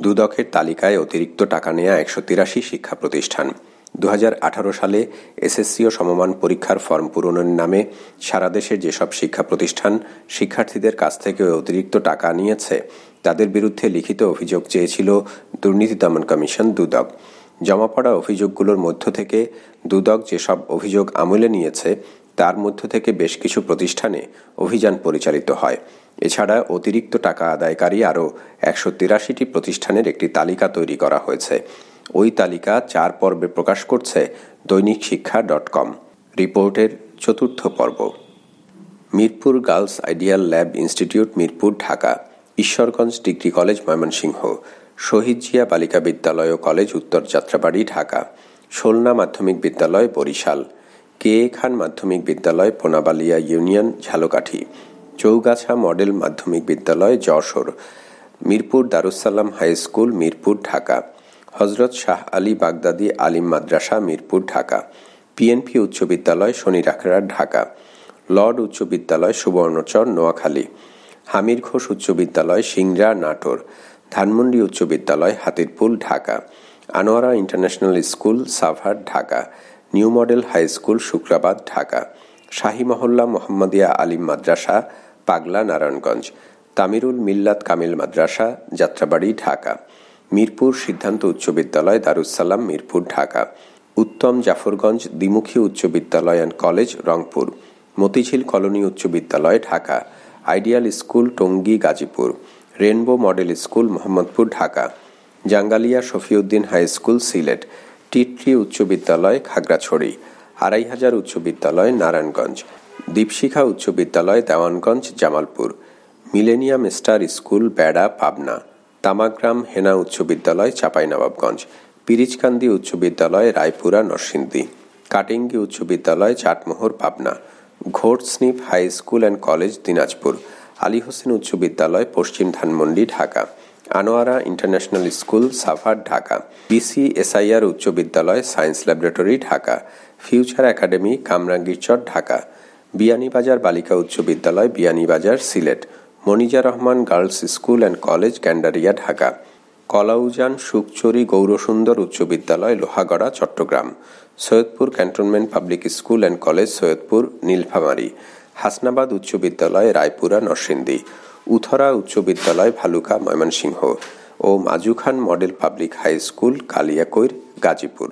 দুদকের তালিকায় অতিরিক্ত টাকা নেয়া একশো তিরাশি শিক্ষা প্রতিষ্ঠান দু হাজার আঠারো সালে এসএসসি ও সমমান পরীক্ষার ফর্ম পূরণের নামে সারা দেশের যেসব শিক্ষা প্রতিষ্ঠান শিক্ষার্থীদের কাছ থেকে অতিরিক্ত টাকা নিয়েছে, তাদের বিরুদ্ধে লিখিত অভিযোগ চেয়েছিল দুর্নীতি দমন কমিশন দুদক। জমা পড়া অভিযোগগুলোর মধ্য থেকে দুদক যেসব অভিযোগ আমলে নিয়েছে তার মধ্য থেকে বেশ কিছু প্রতিষ্ঠানে অভিযান পরিচালিত হয়। এছাড়া অতিরিক্ত টাকা আদায়কারী আরও একশো তিরাশিটি প্রতিষ্ঠানের একটি তালিকা তৈরি করা হয়েছে। ওই তালিকা চার পর্বে প্রকাশ করছে দৈনিক শিক্ষা ডট কম। রিপোর্টের চতুর্থ পর্ব। Mirpur girls ideal lab institute, Mirpur, Dhaka. Ishwarganj degree college, Mymensingh. Shahid Zia বালিকা বিদ্যালয় ও কলেজ, উত্তর যাত্রাবাড়ি, ঢাকা। শোলনা মাধ্যমিক বিদ্যালয়, বরিশাল। কে খান মাধ্যমিক বিদ্যালয় পোনাবালিয়া ইউনিয়ন, ঝালকাঠি। চৌগাছা মডেল মাধ্যমিক বিদ্যালয়, Jessore. Mirpur Darussalam high school, Mirpur, Dhaka. হজরত শাহ আলী বাগদাদি আলিম মাদ্রাসা, মিরপুর, ঢাকা। পিএনপি উচ্চ বিদ্যালয় শনিরাখড়া ঢাকা। লর্ড উচ্চ বিদ্যালয়, সুবর্ণচর, নোয়াখালী। হামির ঘোষ উচ্চ বিদ্যালয়, সিংড়া, নাটোর। ধানমন্ডি উচ্চ বিদ্যালয়, Hatirpool, Dhaka. Anowara international school, Savar, Dhaka. New model high school, Shukrabad, Dhaka. Shahi Mohalla Mohammadia আলিম মাদ্রাসা, পাগলা, নারায়ণগঞ্জ। তামিরুল মিল্লাত কামিল মাদ্রাসা, যাত্রাবাড়ি, ঢাকা। মিরপুর সিদ্ধান্ত উচ্চ বিদ্যালয় দারুসালাম মিরপুর, ঢাকা। উত্তম জাফরগঞ্জ দ্বিমুখী উচ্চ বিদ্যালয় and college, Rangpur. Motijheel colony উচ্চ বিদ্যালয়, Dhaka. Ideal school, Tongi, Gazipur. Rainbow model school, Mohammadpur, Dhaka. Jangalia Shafiuddin high school, Sylhet. Titri উচ্চ বিদ্যালয় খাগড়াছড়ি, আড়াই হাজার উচ্চ বিদ্যালয় নারায়ণগঞ্জ, দীপশিখা উচ্চ বিদ্যালয় Dewanganj, Jamalpur, millennium star school, Bera, Pabna Tamagram হেনা উচ্চ বিদ্যালয়, চাঁপাইনবাবগঞ্জ, পিরিচকান্দি উচ্চ বিদ্যালয়, রায়পুরা, নরসিংদী, কাটিঙ্গি উচ্চ বিদ্যালয়, চাটমোহর, পাবনা ঘোট snip high school and college, Dinajpur, Ali Hossain উচ্চ বিদ্যালয়, পশ্চিম Dhanmondi, Dhaka. Anowara international school, Savar, Dhaka. BCSIR উচ্চ বিদ্যালয়, science laboratory, Dhaka. Future academy, Kamrangirchar, Dhaka. Beanibazar বালিকা উচ্চ বিদ্যালয়, Beanibazar, Sylhet. Monija Rahman girls school and college Kandaria Dhaka. Kalauzan Sukchuri Gaurasundar উচ্চ বিদ্যালয়, Lohagara, Chattogram. Saidpur cantonment public school and college, Saidpur, Nilphamari. Hasnabad উচ্চ বিদ্যালয়, রায়পুরা, নরসিংদী। উথরা উচ্চ বিদ্যালয় ভালুকা ময়মনসিংহ ও Majukhan model public high school Kaliakair Gazipur.